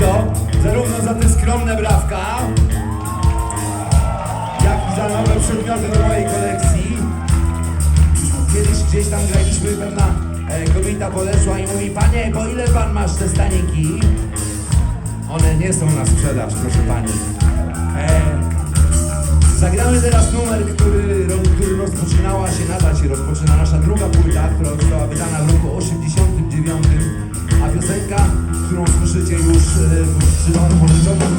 bardzo, zarówno za te skromne brawka, jak i za nowe przedmioty do mojej kolekcji. Kiedyś gdzieś tam graliśmy, pewna e, kobieta podeszła i mówi, panie, po ile pan masz te staniki? One nie są na sprzedaż, proszę pani. E, zagramy teraz numer, który, który rozpoczynała się nadal się rozpoczyna nasza druga płyta, która została wydana w roku 89, a piosenka, którą słyszycie już e, w- pożyczona została